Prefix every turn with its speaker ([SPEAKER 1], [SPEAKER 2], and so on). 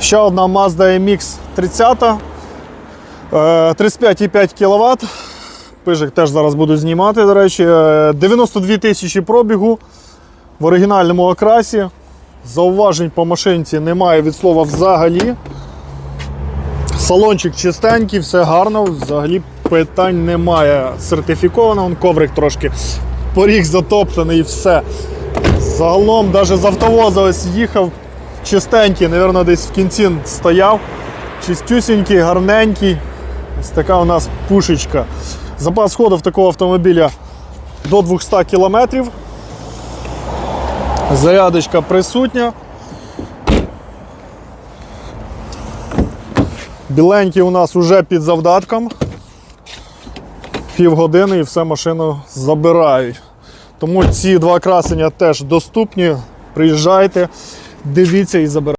[SPEAKER 1] Ще одна Mazda MX 30. е, 35,5 кВт. Пижик теж зараз буду знімати, до речі. Е, 92 тисячі пробігу в оригінальному окрасі. Зауважень по машинці немає від слова взагалі. Салончик чистенький, все гарно, взагалі питань немає. Сертифіковано, он коврик трошки поріг затоптаний і все. Загалом, навіть з автовоза ось їхав чистенький, напевно, десь в кінці стояв. Чистюсінький, гарненький. Ось така у нас пушечка. Запас ходу такого автомобіля до 200 км. Зарядочка присутня. Біленький у нас уже під завдатком. Півгодини і все машину забирають. Тому ці два красення теж доступні. Приїжджайте, дивіться і забирайте.